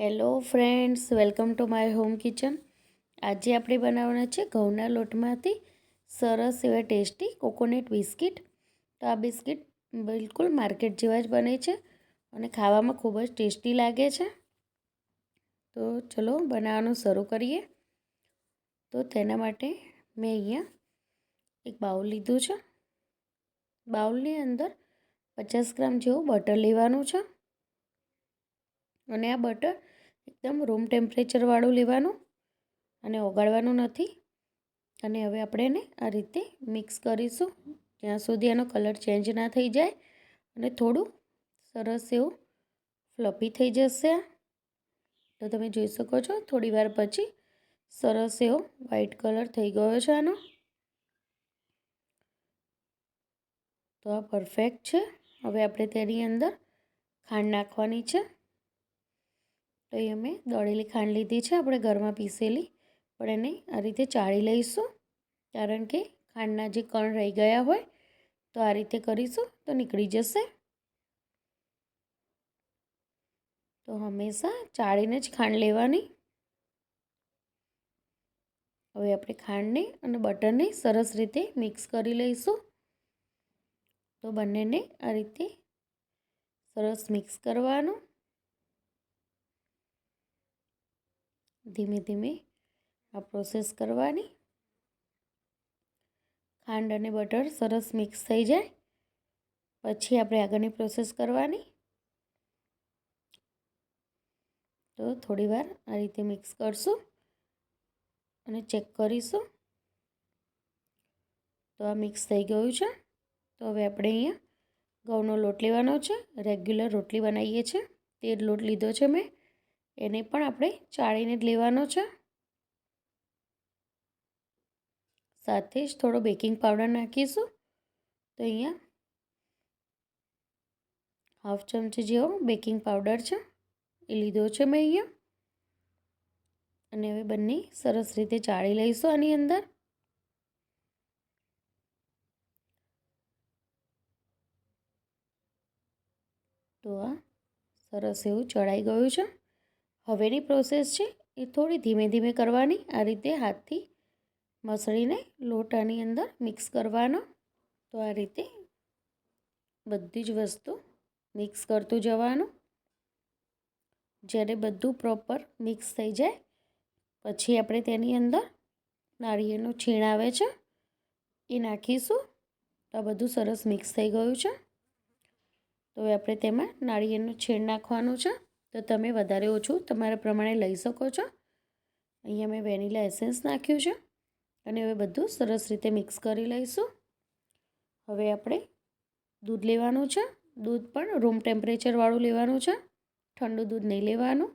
Hello friends, welcome to my home kitchen. આજે આપણે બનાવવાના છે ઘઉંના લોટમાંથી સરસ એવા ટેસ્ટી કોકોનટ બિસ્કિટ. તો આ બિસ્કિટ બિલકુલ માર્કેટ જેવા જ બને છે અને ખાવામાં ખૂબ જ ટેસ્ટી લાગે છે. તો ચલો બનાવવાનું શરૂ કરીએ. તો તેના માટે મેં અહીંયા એક બાઉલ લીધું છે. બાઉલની અંદર પચાસ ગ્રામ જેવું બટર લેવાનું છે. અને આ બટર એકદમ રૂમ ટેમ્પરેચરવાળું લેવાનું અને ઓગાળવાનું નથી. અને હવે આપણે એને આ રીતે મિક્સ કરીશું. ત્યાં સુધી એનો કલર ચેન્જ ના થઈ જાય અને થોડું સરસ એવું ફ્લફી થઈ જશે તો તમે જોઈ શકો છો, થોડી વાર પછી સરસ એવો વ્હાઈટ કલર થઈ ગયો છે આનો. તો આ પરફેક્ટ છે. હવે આપણે તેની અંદર ખાંડ નાખવાની છે. તો એ અમે દળેલી ખાંડ લીધી છે, આપણે ઘરમાં પીસેલી. પણ એને આ રીતે ચાળી લઈશું. કારણ કે ખાંડના જે કણ રહી ગયા હોય, તો આ રીતે કરીશું તો નીકળી જશે. તો હંમેશા ચાળીને જ ખાંડ લેવાની. હવે આપણે ખાંડને અને બટરને સરસ રીતે મિક્સ કરી લઈશું. તો બંનેને આ રીતે સરસ મિક્સ કરવાનું. ધીમે ધીમે આ પ્રોસેસ કરવાની. ખાંડ અને બટર સરસ મિક્સ થઈ જાય. પછી આપણે આગળની પ્રોસેસ કરવાની. તો થોડી વાર આ રીતે મિક્સ કરશું અને ચેક કરીશું. તો આ મિક્સ થઈ ગયું છે. તો હવે આપણે અહીંયા ઘઉંનો લોટ લેવાનો છે. રેગ્યુલર રોટલી બનાવીએ છીએ. તે લોટ લીધો છે મેં. એને પણ આપણે ચાળીને જ લેવાનો છે. સાથે જ થોડો બેકિંગ પાવડર નાખીશું. તો અહીંયા હાફ ચમચી જેવો બેકિંગ પાવડર છે. એ લીધો છે મેં અહીંયા. અને હવે બંને સરસ રીતે ચાળી લઈશું આની અંદર. તો આ સરસ એવું ચડાઈ ગયું છે. હવેની પ્રોસેસ છે એ થોડી ધીમે ધીમે કરવાની, આ રીતે હાથથી મસળીને લોટાની અંદર મિક્સ કરવાનો. તો આ રીતે બધી જ વસ્તુ મિક્સ કરતું જવાનું. જ્યારે બધું પ્રોપર મિક્સ થઈ જાય, પછી આપણે તેની અંદર નાળિયેરનું છીણ આવે છે, એ નાખીશું, તો આ બધું સરસ મિક્સ થઈ ગયું છે. તો હવે આપણે તેમાં નાળિયેરનું છીણ નાખવાનું છે. તો તમે વધારે ઓછું તમારા પ્રમાણે લઈ શકો છો. અહીંયા મેં વેનીલા એસેન્સ નાખ્યું છે અને હવે બધું સરસ રીતે મિક્સ કરી લઈશું. હવે આપણે દૂધ લેવાનું છે. દૂધ પણ રૂમ ટેમ્પરેચરવાળું લેવાનું છે. ઠંડુ દૂધ નહીં લેવાનું.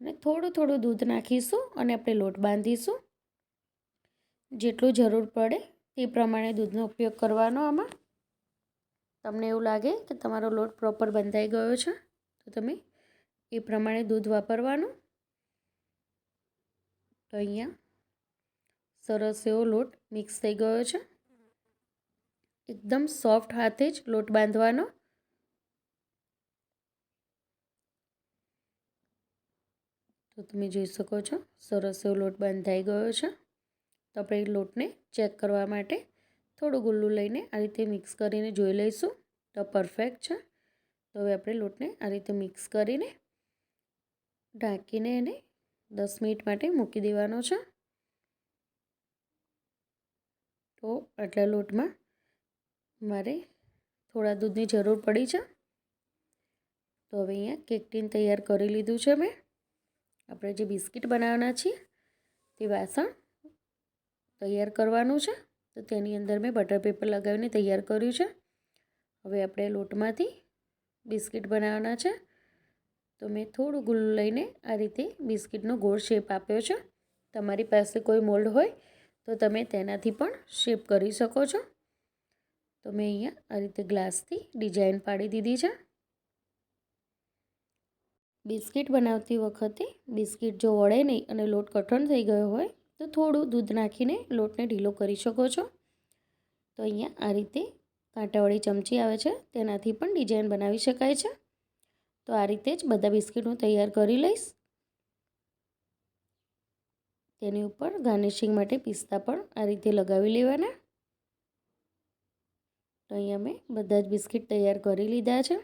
અને થોડું થોડું દૂધ નાખીશું અને આપણે લોટ બાંધીશું. જેટલું જરૂર પડે તે પ્રમાણે દૂધનો ઉપયોગ કરવાનો આમાં. તમને એવું લાગે કે તમારો લોટ પ્રોપર બંધાઈ ગયો છે? તો તમે એ પ્રમાણે દૂધ વાપરવાનું. તો અહીંયા સરસ એવો લોટ મિક્સ થઈ ગયો છે. એકદમ સોફ્ટ હાથે જ લોટ બાંધવાનો. તો તમે જોઈ શકો છો, સરસ એવો લોટ બાંધાઈ ગયો છે. તો આપણે લોટને ચેક કરવા માટે થોડું ગુલ્લું લઈને આ રીતે મિક્સ કરીને જોઈ લઈશું. તો પરફેક્ટ છે. તો હવે આપણે લોટને આ રીતે મિક્સ કરીને ઢાંકીને એને દસ મિનિટ માટે મૂકી દેવાનો છે. તો આટલા લોટમાં મારે થોડા દૂધની જરૂર પડી છે. તો હવે અહીંયા કેક ટીન તૈયાર કરી લીધું છે મેં. આપણે જે બિસ્કિટ બનાવવાના છીએ તે વાસણ તૈયાર કરવાનું છે. તો તેની અંદર મેં બટર પેપર લગાવીને તૈયાર કર્યું છે. હવે આપણે લોટમાંથી બિસ્કિટ બનાવવાના છે. તો મેં થોડું ગુલ્લું લઈને આ રીતે બિસ્કિટનો ગોળ શેપ આપ્યો છે. તમારી પાસે કોઈ મોલ્ડ હોય તો તમે તેનાથી પણ શેપ કરી શકો છો. તો મેં અહીંયા આ રીતે ગ્લાસથી ડિઝાઇન પાડી દીધી છે. બિસ્કિટ બનાવતી વખતે બિસ્કિટ જો વળે નહીં અને લોટ કઠણ થઈ ગયો હોય તો થોડું દૂધ નાખીને લોટને ઢીલો કરી શકો છો. તો અહીંયા આ રીતે કાંટાવાળી ચમચી આવે છે. તેનાથી પણ ડિઝાઇન બનાવી શકાય છે. તો આ રીતે જ બધા બિસ્કિટ હું તૈયાર કરી લઈશ. તેની ઉપર ગાર્નિશિંગ માટે પિસ્તા પણ આ રીતે લગાવી લેવાના. તો અહીંયા મેં બધા જ બિસ્કિટ તૈયાર કરી લીધા છે.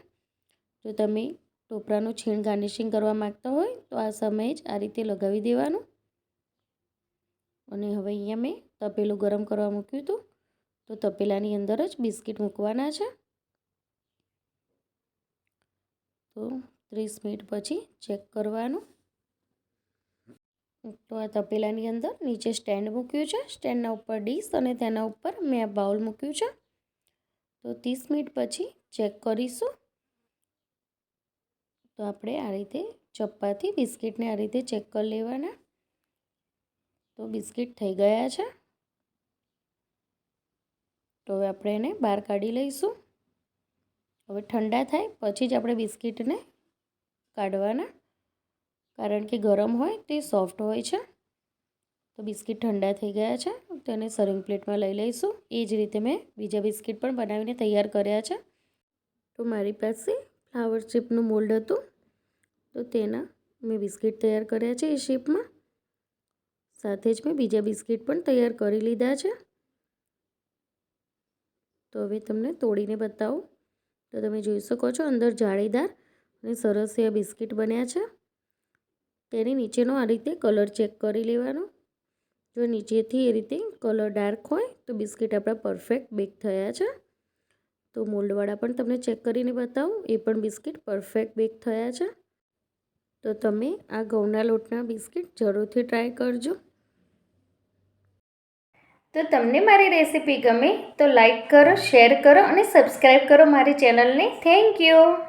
જો તમે ટોપરાનું છીણ ગાર્નિશિંગ કરવા માગતા હોય તો આ સમયે જ આ રીતે લગાવી દેવાનું. અને હવે અહીંયા મેં તપેલું ગરમ કરવા મૂક્યું હતું. તો તપેલાની અંદર જ બિસ્કિટ મૂકવાના છે. તો ત્રીસ મિનિટ પછી ચેક કરવાનું. તો આ તપેલાની અંદર નીચે સ્ટેન્ડ મૂક્યું છે. સ્ટેન્ડના ઉપર ડીશ અને તેના ઉપર મેં બાઉલ મૂક્યું છે. તો ત્રીસ મિનિટ પછી ચેક કરીશું. તો આપણે આ રીતે ચપ્પાથી બિસ્કિટને આ રીતે ચેક કરી લેવાના. તો બિસ્કિટ થઈ ગયા છે. તો હવે આપણે એને બહાર કાઢી લઈશું. હવે ઠંડા થાય, પછી જ આપણે બિસ્કિટને કાઢવાના. કારણ કે ગરમ હોય તે સોફ્ટ હોય છે. તો બિસ્કિટ ઠંડા થઈ ગયા છે. તેને સર્વિંગ પ્લેટમાં લઈ લઈશું. એ જ રીતે મેં બીજા બિસ્કિટ પણ બનાવીને તૈયાર કર્યા છે. તો મારી પાસે ફ્લાવર શેપનું મોલ્ડ હતું. તો તેના મેં બિસ્કિટ તૈયાર કર્યા છે એ શેપમાં. સાથે જ મેં બીજા બિસ્કિટ પણ તૈયાર કરી લીધા છે. તો હવે તમને તોડીને બતાવું. તો તમે જોઈ શકો છો અંદર જાળીદાર અને સરસ એવા બિસ્કિટ બન્યા છે. તેની નીચેનો આ રીતે કલર ચેક કરી લેવાનો. જો નીચેથી એ રીતે કલર ડાર્ક હોય તો બિસ્કિટ આપણા પરફેક્ટ બેક થયા છે. તો મોલ્ડવાળા પણ તમને ચેક કરીને બતાવું, એ પણ બિસ્કિટ પરફેક્ટ બેક થયા છે. તો તમે આ ઘઉંના લોટના બિસ્કિટ જરૂરથી ટ્રાય કરજો. તો તમને મારી રેસીપી ગમે તો લાઈક કરો, શેર કરો અને સબસ્ક્રાઈબ કરો મારી ચેનલને. Thank you.